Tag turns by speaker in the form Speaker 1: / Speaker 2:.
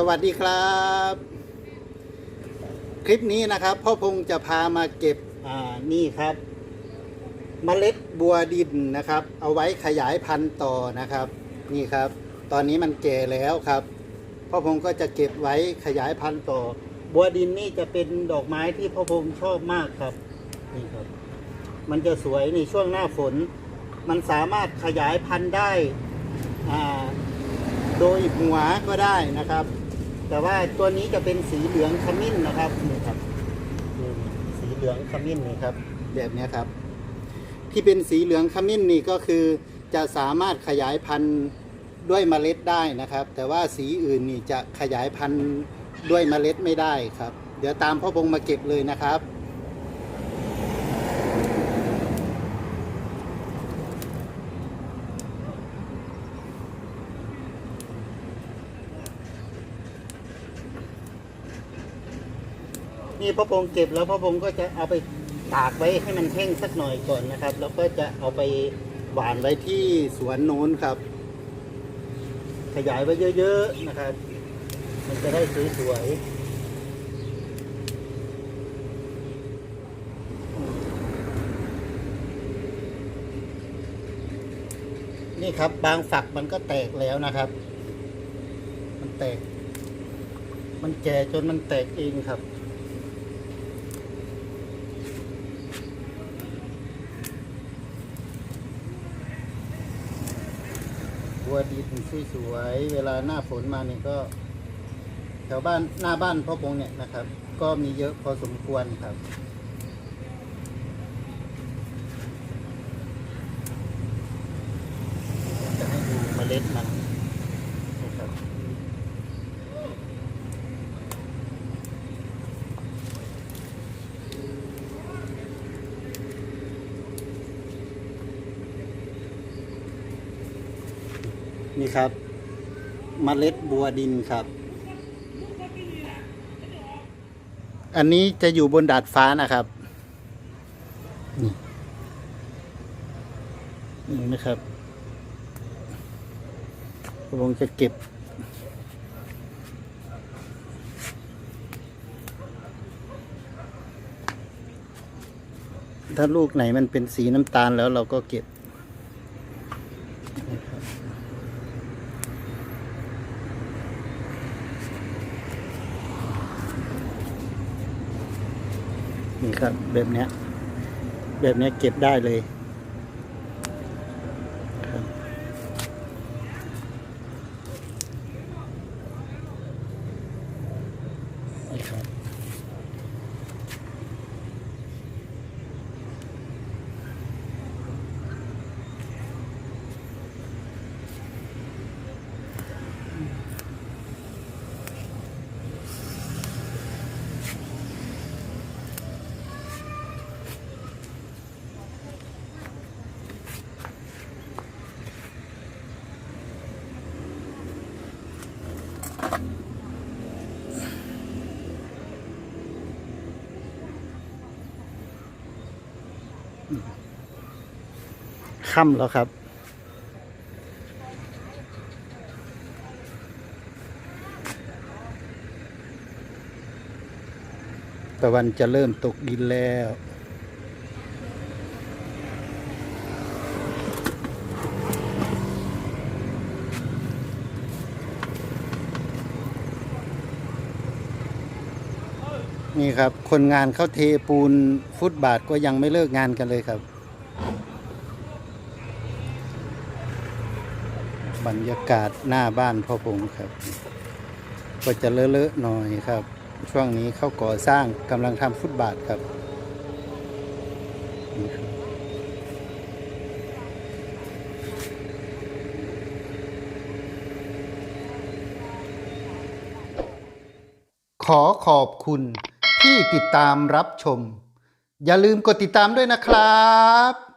Speaker 1: สวัสดีครับ คลิปนี้นะครับ พ่อพงษ์จะพามาเก็บอ่านี่ครับเมล็ดบัวดินนะครับ เอาไว้ขยายพันธุ์ต่อนะครับ นี่ครับ ตอนนี้มันแก่แล้วครับ พ่อพงษ์ก็จะเก็บไว้ขยายพันธุ์ต่อ บัวดินนี่จะเป็นดอกไม้ที่พ่อพงษ์ชอบมากครับนี่ครับ มันจะสวยในช่วงหน้าฝน มันสามารถขยายพันธุ์ได้อ่าโดยหัวก็ได้นะครับ แต่ว่าตัวนี้จะเป็นสีเหลืองขมิ้นนะครับนี่ครับนี่สีเหลืองขมิ้นนี่ครับ แบบเนี้ยครับ ที่เป็นสีเหลืองขมิ้นนี่ก็คือ จะสามารถขยายพันธุ์ด้วยเมล็ดได้นะครับ แต่ว่าสีอื่นนี่จะขยายพันธุ์ด้วยเมล็ดไม่ได้ครับ เดี๋ยวตามพ่อพงษ์มาเก็บเลยนะครับ นี่พ่อพงษ์เก็บแล้วพ่อพงษ์ก็จะเอาไปตากไว้ให้มันแห้งสักหน่อยก่อนนะครับ แล้วก็จะเอาไปหวานไว้ที่สวนโน้นครับ ขยายไว้เยอะ ๆนะครับ มันจะได้สวยๆนี่ครับบางฝักมันก็แตกแล้วนะครับ มันแตก มันแก่จนมันแตกเองครับ บัวดินสวยๆเวลาหน้าฝนมาเนี่ยก็ แถวบ้านหน้าบ้านพ่อพงเนี่ยนะครับ ก็มีเยอะพอสมควรครับจะให้ดูเมล็ดมันนะครับ นี่ครับเมล็ดบัวดินครับ อันนี้จะอยู่บนดาดฟ้านะครับ นี่นี่นะครับผมจะเก็บ ถ้าลูกไหนมันเป็นสีน้ำตาลแล้วเราก็เก็บ นี่ครับแบบเนี้ย แบบเนี้ยเก็บได้เลยครับนี่ครับ ค่ำแล้วครับ ตะวันจะเริ่มตกดินแล้วนี่ครับ คนงานเขาเทปูนฟุตบาทก็ยังไม่เลิกงานกันเลยครับ บรรยากาศหน้าบ้านพ่อพงครับ ก็จะเลอะๆหน่อยครับ ช่วงนี้เขาก่อสร้างกำลังทำฟุตบาทครับขอขอบคุณที่ติดตามรับชม อย่าลืมกดติดตามด้วยนะครับ